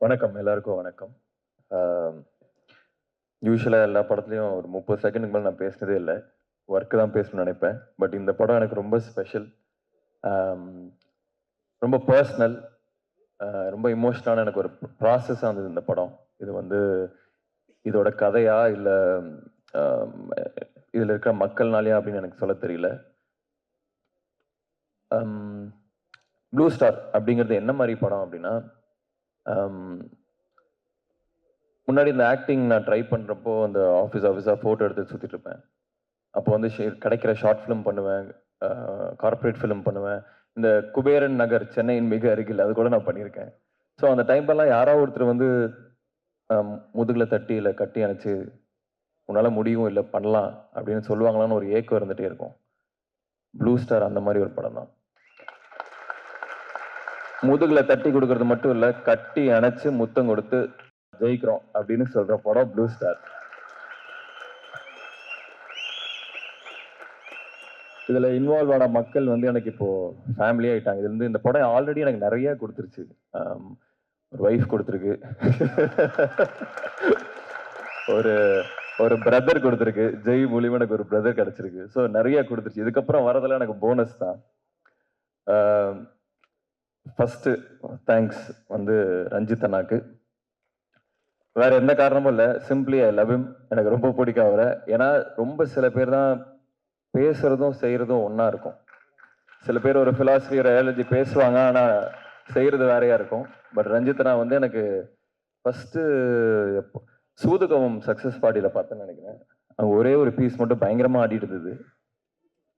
வணக்கம் எல்லாருக்கும் வணக்கம். யூஸ்வலாக எல்லா படத்துலையும் ஒரு முப்பது செகண்டுக்கு மேலே நான் பேசினதே இல்லை. ஒர்க்கு தான் பேசணும்னு நினைப்பேன். பட் இந்த படம் எனக்கு ரொம்ப ஸ்பெஷல் ரொம்ப பர்சனல் ரொம்ப இமோஷனலான எனக்கு ஒரு ப்ராசஸாக இருந்தது இந்த படம். இது வந்து இதோட கதையா இல்லை இதில் இருக்கிற மக்கள்னாலையா அப்படின்னு எனக்கு சொல்ல தெரியல. ப்ளூ ஸ்டார் அப்படிங்கிறது என்ன மாதிரி படம் அப்படின்னா Um, முன்னாடி இந்த ஆக்டிங் நான் ட்ரை பண்ணுறப்போ அந்த ஆஃபீஸ் ஆஃபீஸாக ஃபோட்டோ எடுத்து சுற்றிட்டு இருப்பேன். அப்போ வந்து கிடைக்கிற ஷார்ட் ஃபிலிம் பண்ணுவேன் கார்ப்பரேட் ஃபிலிம் பண்ணுவேன். இந்த குபேரன் நகர் சென்னையின் மிக அருகில் அது கூட நான் பண்ணியிருக்கேன். ஸோ அந்த டைம்லலாம் யாரோ ஒருத்தர் வந்து முதுகில் தட்டி இல்லை கட்டி அணைச்சு உன்னால் முடியும் இல்லை பண்ணலாம் அப்படின்னு சொல்லுவாங்களான்னு ஒரு ஏக்கம் இருந்துகிட்டே இருக்கும். ப்ளூ ஸ்டார் அந்த மாதிரி ஒரு படம் தான். முதுகுல தட்டி கொடுக்கறது மட்டும் இல்ல கட்டி அணைச்சு முத்தம் கொடுத்து ஜெயிக்கிறோம் அப்படின்னு சொல்ற படம் ப்ளூ ஸ்டார் இதுல இன்வால்வ் ஆன மக்கள் வந்து எனக்கு இப்போ ஃபேமிலி ஆயிட்டாங்க. இதுல இருந்து இந்த படம் ஆல்ரெடி எனக்கு நிறைய கொடுத்துருச்சு. ஒரு ஒய்ஃப் கொடுத்துருக்கு. ஒரு ஒரு பிரதர் கொடுத்துருக்கு. ஜெய் மூலியமா எனக்கு ஒரு பிரதர் கிடைச்சிருக்கு. ஸோ நிறைய கொடுத்துருச்சு. இதுக்கப்புறம் வரதெல்லாம் எனக்கு போனஸ் தான். ஃபஸ்ட்டு தேங்க்ஸ் வந்து ரஞ்சித் அண்ணாக்கு. வேற எந்த காரணமும் இல்லை. சிம்பிளி ஐ லவ் எனக்கு ரொம்ப பிடிக்கும் அவரை. ஏன்னா ரொம்ப சில பேர் தான் பேசுறதும் செய்யறதும் ஒன்றா இருக்கும். சில பேர் ஒரு philosophy ரயாலஜி பேசுவாங்க ஆனால் செய்கிறது வேறையா இருக்கும். பட் ரஞ்சித் அண்ணா வந்து எனக்கு ஃபர்ஸ்ட் சூதுகவம் சக்ஸஸ் பார்ட்டியில் பார்த்தேன்னு நினைக்கிறேன். அவங்க ஒரே ஒரு பீஸ் மட்டும் பயங்கரமாக ஆடிட்டு இருந்தது.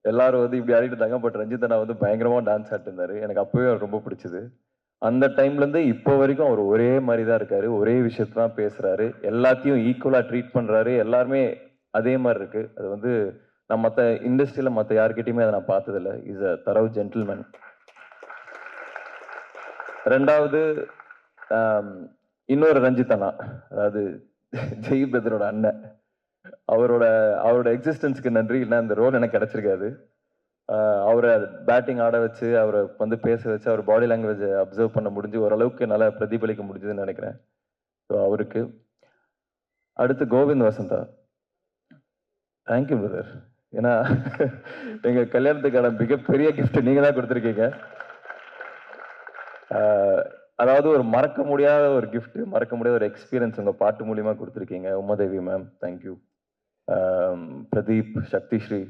எல்லாரும் வந்து இப்படி ஆடிட்டு இருந்தாங்க. பட் ரஞ்சித் அண்ணா வந்து பயங்கரமாக டான்ஸ் ஆட்டிருந்தாரு எனக்கு அப்போவே அவர் ரொம்ப பிடிச்சது. அந்த டைம்லேருந்து இப்போ வரைக்கும் அவர் ஒரே மாதிரி தான் இருக்காரு. ஒரே விஷயத்த தான் பேசுகிறாரு எல்லாத்தையும் ஈக்குவலாக ட்ரீட் பண்ணுறாரு எல்லாருமே அதே மாதிரி இருக்கு. அது வந்து நான் மற்ற இண்டஸ்ட்ரியில் மற்ற யார்கிட்டயுமே அதை நான் பார்த்ததில்ல. இஸ் அ தரவு ஜென்டில்மேன் ரெண்டாவது இன்னொரு ரஞ்சித் அண்ணா. அதாவது ஜெய் பிரதரோட அண்ணன். அவரோட அவரோட எக்ஸிஸ்டன்ஸுக்கு நன்றி. இல்லை அந்த ரோல் எனக்கு கிடச்சிருக்காது. அவரை பேட்டிங் ஆட வச்சு அவரை வந்து பேச வச்சு அவர் பாடி லாங்குவேஜை அப்சர்வ் பண்ண முடிஞ்சு ஓரளவுக்கு நல்லா பிரதிபலிக்க முடிஞ்சதுன்னு நினைக்கிறேன். ஸோ அவருக்கு. அடுத்து கோவிந்த் வசந்தா. தேங்க்யூ பிரதர் ஏன்னா எங்கள் கல்யாணத்துக்கான மிகப்பெரிய கிஃப்ட் நீங்கள் தான் கொடுத்துருக்கீங்க. அதாவது ஒரு மறக்க முடியாத ஒரு கிஃப்ட் மறக்க முடியாத ஒரு எக்ஸ்பீரியன்ஸ் உங்கள் பாட்டு மூலியமாக கொடுத்துருக்கீங்க. Umadevi ma'am thank you Pradeep Sakthisree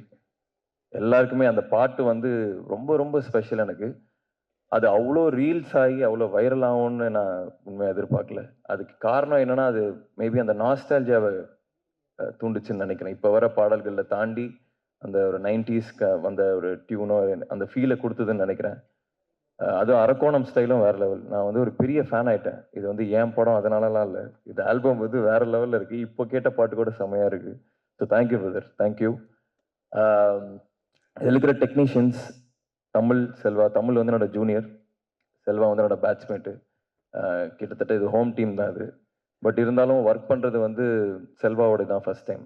எல்லாருக்குமே அந்த பாட்டு வந்து ரொம்ப ரொம்ப ஸ்பெஷல் எனக்கு. அது அவ்வளோ ரீல்ஸ் ஆகி அவ்வளோ வைரல் ஆகும்னு நான் உண்மையாக எதிர்பார்க்கல. அதுக்கு காரணம் என்னென்னா அது மேபி அந்த நாஸ்டாலஜியாவை தூண்டுச்சுன்னு நினைக்கிறேன். இப்போ வர பாடல்களில் தாண்டி அந்த ஒரு நைன்டிஸ்க்கு வந்த ஒரு டியூனோ அந்த ஃபீலை கொடுத்ததுன்னு நினைக்கிறேன். அதுவும் அரக்கோணம் ஸ்டைலும் வேறு லெவல் நான் வந்து ஒரு பெரிய ஃபேன் ஆயிட்டேன். இது வந்து ஏன் படம் அதனாலலாம் இல்லை. இது ஆல்பம் வந்து வேறு லெவலில் இருக்குது இப்போ கேட்ட பாட்டு கூட செமையாக இருக்குது ஸோ தேங்க்யூ பிரதர் தேங்க்யூ இதில் இருக்கிற டெக்னீஷியன்ஸ் தமிழ் செல்வா தமிழ் வந்து என்னோட ஜூனியர் செல்வா வந்து என்னோட பேட்ச்மேட்டு கிட்டத்தட்ட இது ஹோம் டீம் தான் இது. பட் இருந்தாலும் ஒர்க் பண்ணுறது வந்து செல்வாவோட தான் ஃபர்ஸ்ட் டைம்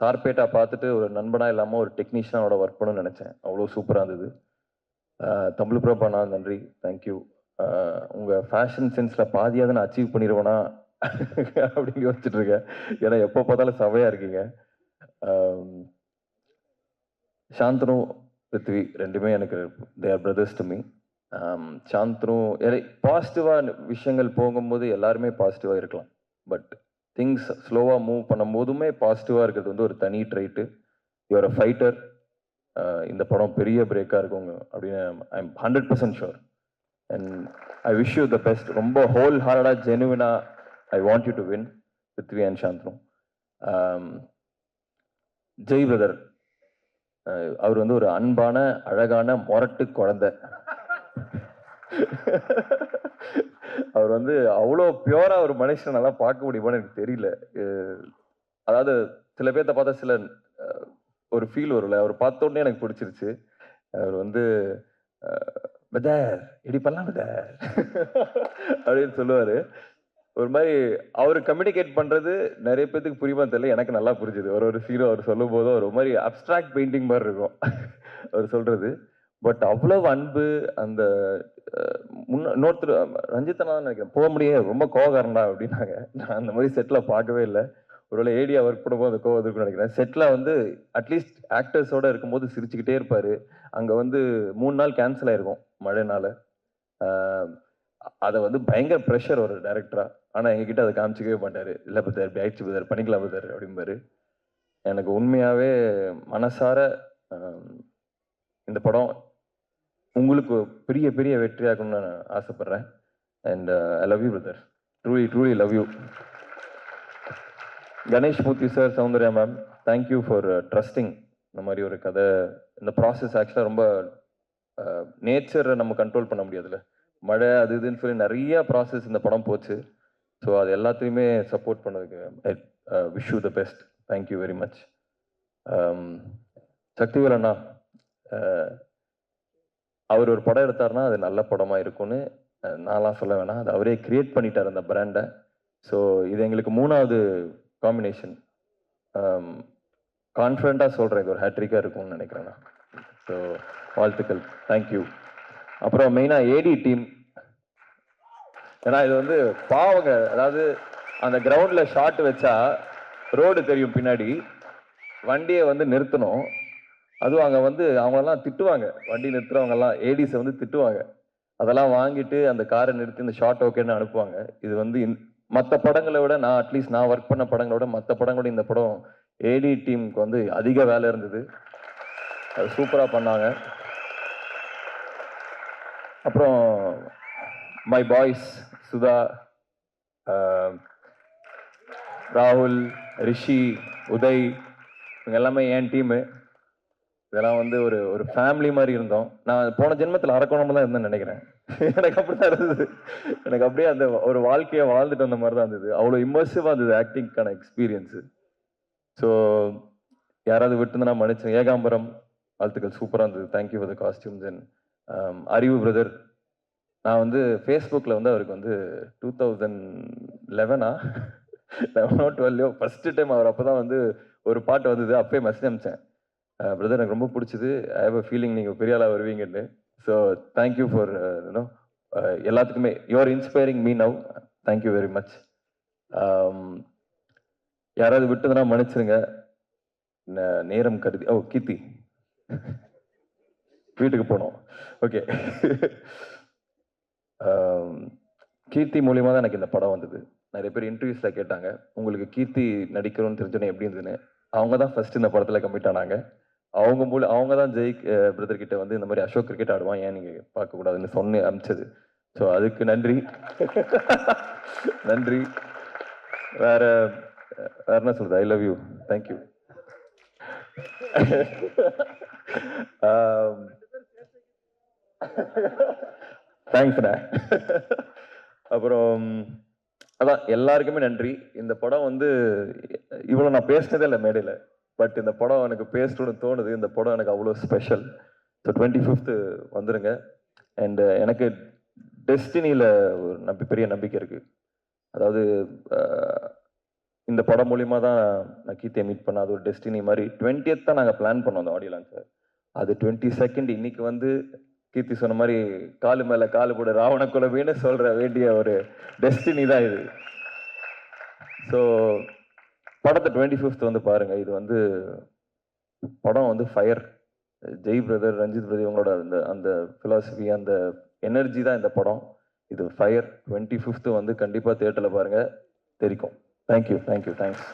சார்பேட்டா பார்த்துட்டு ஒரு நண்பனாக இல்லாமல் ஒரு டெக்னீஷியனோட ஒர்க் பண்ணணும்னு நினச்சேன். அவ்வளோ சூப்பராக இருந்தது. தமிழ் தமிழ் பிரபானா நன்றி. தேங்க்யூ உங்கள் ஃபேஷன் சென்ஸில் பாதியாவது நான் அச்சீவ் பண்ணிடுவேனா அப்படின்னு யோசிச்சுட்டு இருக்கேன். ஏன்னா எப்போ பார்த்தாலும் சவையா இருக்கீங்க. ஆம், சாந்தனு பிருத்வி ரெண்டுமே எனக்கு they're brothers to me Shanthanu பாசிட்டிவாக விஷயங்கள் போகும்போது எல்லாருமே பாசிட்டிவாக இருக்கலாம். பட் திங்ஸ் ஸ்லோவாக மூவ் பண்ணும்போதுமே பாசிட்டிவாக இருக்கிறது வந்து ஒரு தனி ட்ரைட்டு யுவர் அ ஃபைட்டர் இந்த படம் பெரிய பிரேக்காக இருக்கும் அப்படின்னு I am hundred percent sure and I wish you the best ரொம்ப ஹோல் ஹார்டாக ஜெனுவினாக I want you to win Prithvi and Shanthanu Jai brother அவர் வந்து ஒரு அன்பான அழகான மொரட்டு குழந்தை. அவர் வந்து அவ்வளோ பியூரா ஒரு மனுஷனை நல்லா பார்க்க முடியுமான்னு எனக்கு தெரியல. Uh, அதாவது சில பேர்த்த பார்த்தா சில uh, ஒரு ஃபீல் வரும்ல. அவர் பார்த்தோடனே எனக்கு பிடிச்சிருச்சு. அவர் வந்து uh, பதர் இப்படி பண்ணலாம் அப்படின்னு சொல்லுவாரு. ஒரு மாதிரி அவர் கம்யூனிகேட் பண்ணுறது நிறைய பேத்துக்கு புரியுமா தெரியல. எனக்கு நல்லா புரிஞ்சுது. ஒரு ஒரு சீனும் அவர் சொல்லும் போதும் ஒரு மாதிரி அப்ட்ராக்ட் பெயிண்டிங் மாதிரி இருக்கும். அவர் சொல்கிறது பட் அவ்வளவு அன்பு அந்த முன்ன இன்னொருத்தர் ரஞ்சித்தனா நினைக்கிறேன். போக முடியாது. ரொம்ப கோவக்காரன்டா அப்படின்னாங்க. நான் அந்த மாதிரி செட்டில் பார்க்கவே இல்லை. ஒருவேளை ஏடியா ஒர்க் பண்ணும்போது அந்த கோவம் இருக்குன்னு நினைக்கிறேன். செட்டில் வந்து அட்லீஸ்ட் ஆக்டர்ஸோட இருக்கும்போது சிரிச்சுக்கிட்டே இருப்பார். அங்கே வந்து மூணு நாள் கேன்சல் ஆயிருக்கும் மழைனால. அதை வந்து பயங்கர ப்ரெஷர் ஒரு டேரக்டராக ஆனால் எங்ககிட்ட அதை காமிச்சிக்கவே மாட்டார். இல்லை பத்தார் இப்படி ஆயிடுச்சு பத்தார் பண்ணிக்கலாம் பத்தார் அப்படிம்பாரு. எனக்கு உண்மையாகவே மனசார இந்த படம் உங்களுக்கு பெரிய பெரிய வெற்றியாகணும்னு நான் ஆசைப்பட்றேன். And I love you brother truly truly love you Ganesh Murthy sir Soundarya ma'am thank you for trusting இந்த மாதிரி ஒரு கதை. இந்த ப்ராசஸ் ஆக்சுவலாக ரொம்ப uh, நேச்சரை நம்ம கண்ட்ரோல் பண்ண முடியாதுல்ல. மழை அது இதுன்னு சொல்லி நிறைய ப்ராசஸ் இந்த படம் போச்சு. ஸோ அது எல்லாத்தையுமே சப்போர்ட் பண்ணதுக்கு wish you the best thank you very much Sakthivel அண்ணா அவர் ஒரு படம் எடுத்தாருன்னா அது நல்ல படமாக இருக்கும்னு நான்லாம் சொல்ல வேணாம். அது அவரே கிரியேட் பண்ணிட்டார் அந்த பிராண்டை ஸோ இது எங்களுக்கு மூணாவது காம்பினேஷன் கான்ஃபிடண்ட்டாக சொல்கிறேன் இது ஒரு ஹேட்ரிக்காக இருக்கும்னு நினைக்கிறேன் நான். ஸோ வாழ்த்துக்கள். தேங்க்யூ அப்புறம் மெயினாக ஏடி டீம் ஏன்னா இது வந்து பாவங்க. அதாவது அந்த கிரவுண்டில் ஷாட் வச்சா ரோடு தெரியும் பின்னாடி. வண்டியை வந்து நிறுத்தணும். அதுவும் அங்கே வந்து அவங்கெல்லாம் திட்டுவாங்க. வண்டி நிறுத்துறவங்கெல்லாம் ஏடிஸை வந்து திட்டுவாங்க. அதெல்லாம் வாங்கிட்டு அந்த காரை நிறுத்தி இந்த ஷார்ட் ஓகேன்னு அனுப்புவாங்க. இது வந்து மற்ற படங்களை விட நான் அட்லீஸ்ட் நான் ஒர்க் பண்ண படங்களை விட மற்ற படங்களோட இந்த படம் ஏடி டீமுக்கு வந்து அதிக வேலை இருந்தது. அது சூப்பராக பண்ணாங்க. அப்புறம் மை பாய்ஸ் சுதா ராகுல் ரிஷி உதய் இவங்க எல்லாமே என் டீமு இதெல்லாம் வந்து ஒரு ஒரு ஃபேமிலி மாதிரி இருந்தோம். நான் போன ஜென்மத்தில் அரக்கோணம் தான் இருந்தேன்னு நினைக்கிறேன். எனக்கு அப்படி தான் இருந்தது. எனக்கு அப்படியே அந்த ஒரு வாழ்க்கையை வாழ்ந்துட்டு வந்த மாதிரி தான் இருந்தது அவ்வளோ இம்மர்சிவாக இருந்தது ஆக்டிங்க்கான எக்ஸ்பீரியன்ஸு ஸோ யாராவது விட்டுருந்தா மன்னிச்சேன் ஏகாம்பரம் வாழ்த்துக்கள். சூப்பராக இருந்தது. Thank you for the costumes and Arivu brother நான் வந்து ஃபேஸ்புக்கில் வந்து அவருக்கு வந்து டூ தௌசண்ட் லெவனா லெவனோ டுவெல்லையோ ஃபஸ்ட்டு டைம் அவர் அப்போ தான் வந்து ஒரு பாட்டு வந்தது அப்பயே மெசேஜ் அனுப்பிச்சேன். பிரதர் எனக்கு ரொம்ப பிடிச்சது. ஐ ஹவ் அ ஃபீலிங் நீங்கள் பெரிய ஆளாக வருவீங்கன்னு. So thank you for you know எல்லாத்துக்குமே you are inspiring me now thank you very much யாராவது விட்டதுன்னா மன்னிச்சிருங்க நே- நேரம் கருதி ஓ கீர்த்தி. வீட்டுக்கு போனோம். ஓகே கீர்த்தி மூலியமா தான் எனக்கு இந்த படம் வந்தது. நிறைய பேர் இன்டர்வியூஸில் கேட்டாங்க உங்களுக்கு கீர்த்தி நடிக்கிறோன்னு தெரிஞ்சோன்னே எப்படி இருந்ததுன்னு? அவங்க தான் ஃபர்ஸ்ட் இந்த படத்தில் கமிட் ஆனாங்க. அவங்க மூலம் அவங்க தான் ஜெய் பிரதர் கிட்ட வந்து இந்த மாதிரி அசோக் கிரிக்கெட் ஆடுவான் ஏன் நீங்க பார்க்கக்கூடாதுன்னு சொன்னு அமிச்சது ஸோ அதுக்கு நன்றி. நன்றி. வேற வேற என்ன சொல்றது? ஐ லவ் யூ தேங்க்யூ தேங்க்ஸ்ண்ணா அப்புறம் அதான் எல்லாருக்குமே நன்றி. இந்த படம் வந்து இவ்வளோ நான் பேசினதே இல்லை மேடையில். பட் இந்த படம் எனக்கு பேசணும்னு தோணுது. இந்த படம் எனக்கு அவ்வளோ ஸ்பெஷல் ஸோ டுவெண்ட்டி ஃபிஃப்த்து வந்துடுங்க அண்டு எனக்கு டெஸ்டினியில் ஒரு நம்பி பெரிய நம்பிக்கை இருக்குது அதாவது இந்த படம் மூலிமா தான் நான் கீர்த்தியை மீட் பண்ண அது ஒரு டெஸ்டினி மாதிரி. டுவெண்ட்டியத் தான் நாங்கள் பிளான் பண்ணோம் அந்த ஆடியோ லான்ச்சை அது டுவெண்ட்டி செகண்ட் இன்னைக்கு வந்து கீர்த்தி சொன்ன மாதிரி காலு மேல காலு கூட ராவண குலவின்னு சொல்ற வேண்டிய ஒரு டெஸ்டினி தான் இது. ஸோ படத்தை டுவெண்ட்டி ஃபிஃப்த் வந்து பாருங்க. இது வந்து படம் வந்து fire Jai brother Ranjith brother இவங்களோட அந்த அந்த ஃபிலாசபி அந்த எனர்ஜி தான் இந்த படம். இது ஃபயர் டுவெண்ட்டி ஃபிஃப்த்து வந்து கண்டிப்பாக தேட்டரில் பாருங்கள் தெரிக்கும். Thank you thank you thanks